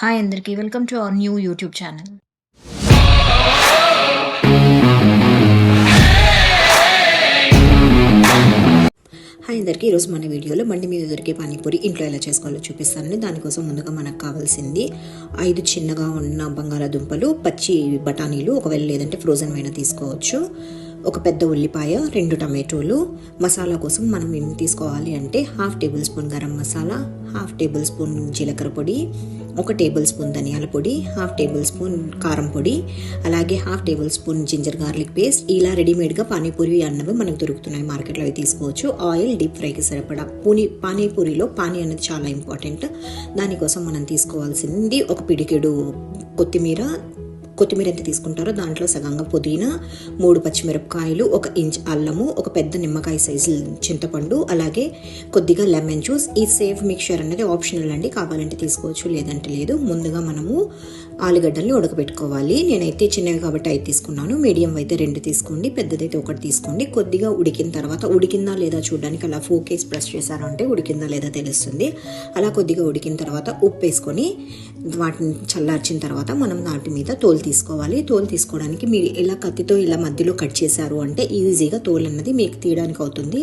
Hi అందరికీ. Welcome to our new YouTube channel. Hi అందరికీ ఈరోజు మన వీడియోలో బండి మీద దొరికే పానీపూరి ఇంట్లో ఎలా చేసుకోవాలో చూపిస్తానని దానికోసం ముందుగా మనకు కావాల్సింది ఐదు చిన్నగా ఉన్న బంగాళాదుంపలు పచ్చి బఠానీలు ఒకవేళ లేదంటే ఫ్రోజన్ అయినా తీసుకోవచ్చు ఒక పెద్ద ఉల్లిపాయ రెండు టమాటోలు. మసాలా కోసం మనం ఏం తీసుకోవాలి అంటే half table spoon garam masala half table spoon జీలకర్ర పొడి ఒక టేబుల్ స్పూన్ ధనియాల పొడి హాఫ్ టేబుల్ స్పూన్ కారం పొడి అలాగే half table spoon ginger garlic paste. ఇలా రెడీమేడ్గా పానీపూరి అన్నవి మనకు దొరుకుతున్నాయి. మార్కెట్లో అవి తీసుకోవచ్చు. ఆయిల్ డీప్ ఫ్రైకి సరిపడా పూని పానీపూరిలో పానీ అనేది చాలా ఇంపార్టెంట్. దానికోసం మనం తీసుకోవాల్సింది ఒక పిడికెడు కొత్తిమీర కొత్తిమీర ఎంత తీసుకుంటారో దాంట్లో సగంగా పుదీనా మూడు పచ్చిమిరపకాయలు ఒక ఇంచ్ అల్లము ఒక పెద్ద నిమ్మకాయ సైజు చింతపండు అలాగే కొద్దిగా లెమన్ జ్యూస్. ఈ సేఫ్ మిక్చర్ అనేది ఆప్షనల్ అండి. కావాలంటే తీసుకోవచ్చు లేదంటే లేదు. ముందుగా మనము ఆలుగడ్డల్ని ఉడకబెట్టుకోవాలి. నేనైతే చిన్నవి కాబట్టి ఐదు తీసుకున్నాను. మీడియం అయితే రెండు తీసుకోండి. పెద్దదైతే ఒకటి తీసుకోండి. కొద్దిగా ఉడికిన తర్వాత ఉడికిందా లేదా చూడడానికి అలా ఫోకేస్ ప్రెస్ చేశారు అంటే ఉడికిందా లేదా తెలుస్తుంది. అలా కొద్దిగా ఉడికిన తర్వాత ఉప్పు వేసుకొని వాటిని చల్లార్చిన తర్వాత మనం వాటి మీద తోలు తీసుకోవాలి. తోలు తీసుకోవడానికి మీరు ఇలా కత్తితో ఇలా మధ్యలో కట్ చేశారు అంటే ఈజీగా తోలు అన్నది మీకు తీయడానికి అవుతుంది.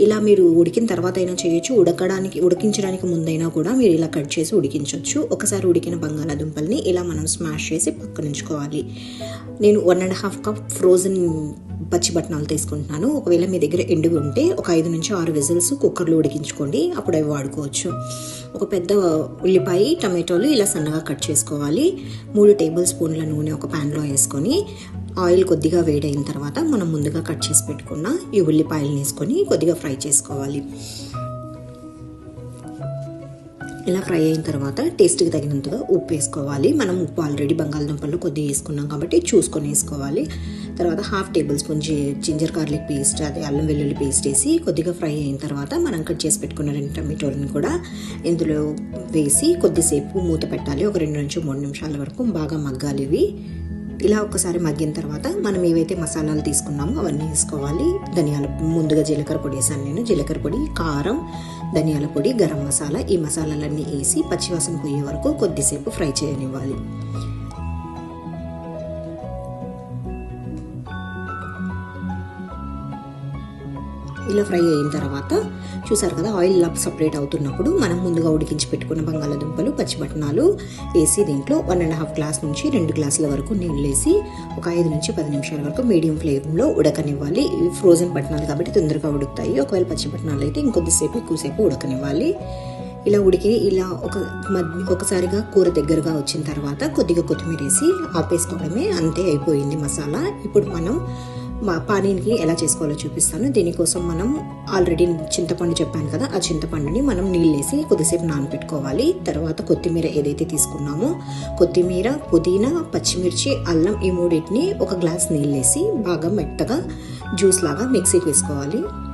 ఇలా మీరు ఉడికిన తర్వాత అయినా చేయొచ్చు. ఉడకడానికి ఉడికించడానికి ముందైనా కూడా మీరు ఇలా కట్ చేసి ఉడికించవచ్చు ఒకసారి ఉడికిన బంగాళాదుంపల్ని ఇలా మనం స్మాష్ చేసి పక్కనుంచుకోవాలి. నేను one and half cup frozen పచ్చి బట్టనాలు తీసుకుంటున్నాను. ఒకవేళ మీ దగ్గర ఎండువి ఉంటే ఒక ఐదు నుంచి ఆరు విజిల్స్ కుక్కర్లో ఉడికించుకోండి. అప్పుడు అవి వాడుకోవచ్చు. ఒక పెద్ద ఉల్లిపాయ టమాటోలు ఇలా సన్నగా కట్ చేసుకోవాలి. మూడు టేబుల్ స్పూన్ల నూనె ఒక ప్యాన్లో వేసుకొని ఆయిల్ కొద్దిగా వేడైన తర్వాత మనం ముందుగా కట్ చేసి పెట్టుకున్న ఈ ఉల్లిపాయలు వేసుకొని కొద్దిగా ఫ్రై చేసుకోవాలి. ఇలా ఫ్రై అయిన తర్వాత టేస్ట్కి తగినంతగా ఉప్పు వేసుకోవాలి. మనం ఉప్పు ఆల్రెడీ బంగాళదుంపల్లో కొద్దిగా వేసుకున్నాం కాబట్టి చూసుకొని వేసుకోవాలి. తర్వాత half table spoon ginger garlic paste అదే అల్లం వెల్లుల్లి పేస్ట్ వేసి కొద్దిగా ఫ్రై అయిన తర్వాత మనం కట్ చేసి పెట్టుకున్న రెండు టమాటోలను కూడా ఇందులో వేసి కొద్దిసేపు మూత పెట్టాలి. ఒక రెండు నుంచి మూడు నిమిషాల వరకు బాగా మగ్గాలి ఇవి. ఇలా ఒక్కసారి మగ్గిన తర్వాత మనం ఏవైతే మసాలాలు తీసుకున్నామో అవన్నీ వేసుకోవాలి. ధనియాల ముందుగా జీలకర్ర పొడి వేసాను నేను. జీలకర్ర పొడి కారం ధనియాల పొడి గరం మసాలా ఈ మసాలాలన్నీ వేసి పచ్చివాసన పోయే వరకు కొద్దిసేపు ఫ్రై చేయనివ్వాలి. ఇలా ఫ్రై అయిన తర్వాత చూసారు కదా ఆయిల్ ఇలా సపరేట్ అవుతున్నప్పుడు మనం ముందుగా ఉడికించి పెట్టుకున్న బంగాళాదుంపలు పచ్చిబట్టనాలు వేసి దీంట్లో వన్ అండ్ హాఫ్ గ్లాస్ నుంచి రెండు గ్లాసుల వరకు నీళ్ళు వేసి ఒక ఐదు నుంచి పది నిమిషాల వరకు మీడియం ఫ్లేమ్లో ఉడకనివ్వాలి. ఇవి ఫ్రోజన్ పట్టణాలు కాబట్టి తొందరగా ఉడుకుతాయి. ఒకవేళ పచ్చిబట్టనాలు అయితే ఇంకొద్దిసేపు ఎక్కువసేపు ఉడకనివ్వాలి. ఇలా ఉడికి ఇలా ఒక మధ్య ఒకసారిగా కూర దగ్గరగా వచ్చిన తర్వాత కొద్దిగా కొత్తిమీర వేసి ఆపేసుకోవడమే అంతే అయిపోయింది మసాలా. ఇప్పుడు మనం మా పానీని ఎలా చేసుకోవాలో చూపిస్తాను. దీనికోసం మనం ఆల్రెడీ చింతపండు చెప్పాను కదా ఆ చింతపండుని మనం నీళ్ళు వేసి కొద్దిసేపు నానబెట్టుకోవాలి తర్వాత కొత్తిమీర ఏదైతే తీసుకున్నామో కొత్తిమీర పుదీనా పచ్చిమిర్చి అల్లం ఈ మూడింటిని ఒక గ్లాస్ నీళ్ళు వేసి బాగా మెత్తగా జ్యూస్ లాగా మిక్సీకి వేసుకోవాలి.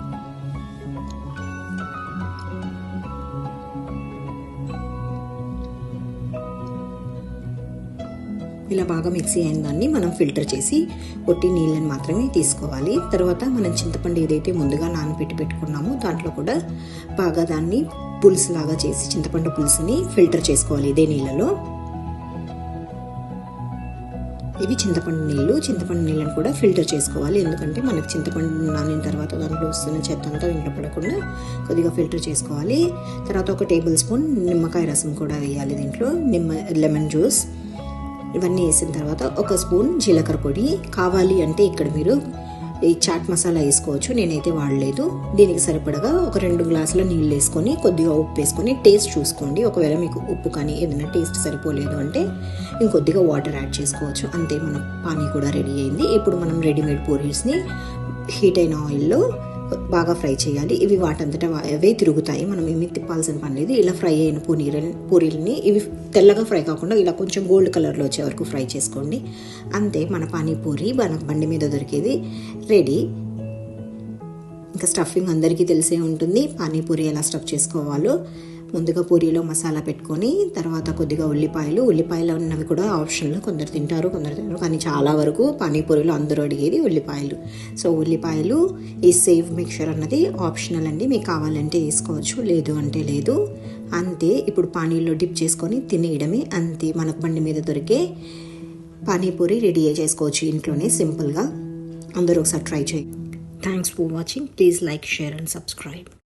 ఇలా బాగా మిక్సీ అయిన దాన్ని మనం ఫిల్టర్ చేసి కొట్టి నీళ్ళని మాత్రమే తీసుకోవాలి. తర్వాత మనం చింతపండు ఏదైతే ముందుగా నానబెట్టి పెట్టుకున్నామో దాంట్లో కూడా బాగా దాన్ని పులుసు లాగా చేసి చింతపండు పులుసుని ఫిల్టర్ చేసుకోవాలి ఇదే నీళ్ళలో. ఇవి చింతపండు నీళ్ళు. చింతపండు నీళ్ళని కూడా ఫిల్టర్ చేసుకోవాలి. ఎందుకంటే మనకు చింతపండు నానిన తర్వాత దాంట్లో వస్తున్న చెత్త అంతా ఇంట్లో పడకుండా కొద్దిగా ఫిల్టర్ చేసుకోవాలి. తర్వాత ఒక టేబుల్ స్పూన్ నిమ్మకాయ రసం కూడా వేయాలి దీంట్లో. నిమ్మ లెమన్ జ్యూస్. ఇవన్నీ వేసిన తర్వాత ఒక స్పూన్ జీలకర్ర పొడి కావాలి అంటే ఇక్కడ మీరు ఈ చాట్ మసాలా వేసుకోవచ్చు నేనైతే వాడలేదు. దీనికి సరిపడగా ఒక రెండు గ్లాసుల నీళ్ళు వేసుకొని కొద్దిగా ఉప్పు వేసుకొని టేస్ట్ చూసుకోండి. ఒకవేళ మీకు ఉప్పు కానీ ఏదైనా టేస్ట్ సరిపోలేదు అంటే ఇంకొద్దిగా వాటర్ యాడ్ చేసుకోవచ్చు. అంతే మన పానీ కూడా రెడీ అయింది. ఇప్పుడు మనం రెడీమేడ్ పూరీస్ని హీట్ అయిన ఆయిల్లో బాగా ఫ్రై చేయాలి. ఇవి వాటంతటా అవే తిరుగుతాయి. మనం ఏమి తిప్పాల్సిన పని లేదు. ఇలా ఫ్రై అయిన పూనీల పూరీలని ఇవి తెల్లగా ఫ్రై కాకుండా ఇలా కొంచెం గోల్డ్ కలర్లో వచ్చే వరకు ఫ్రై చేసుకోండి. అంతే మన పానీపూరి మన బండి మీద దొరికేది రెడీ. ఇంకా స్టఫింగ్ అందరికీ తెలిసే ఉంటుంది. పానీపూరి ఎలా స్టఫ్ చేసుకోవాలో. ముందుగా పూరీలో మసాలా పెట్టుకొని తర్వాత కొద్దిగా ఉల్లిపాయలు. ఉల్లిపాయలు ఉన్నవి కూడా ఆప్షన్లో కొందరు తింటారు కొందరు తింటారు కానీ చాలా వరకు పానీపూరిలో అందరూ అడిగేది ఉల్లిపాయలు. సో ఉల్లిపాయలు ఈ సేవ్ మిక్చర్ అన్నది ఆప్షనల్ అండి. మీకు కావాలంటే వేసుకోవచ్చు లేదు అంటే లేదు. అంతే. ఇప్పుడు పానీలో డిప్ చేసుకొని తినేయడమే అంతే. మనకు బండి మీద దొరికే పానీపూరి రెడీ చేసుకోవచ్చు ఇంట్లోనే సింపుల్గా. అందరూ ఒకసారి ట్రై చేయండి thanks for watching please like share and subscribe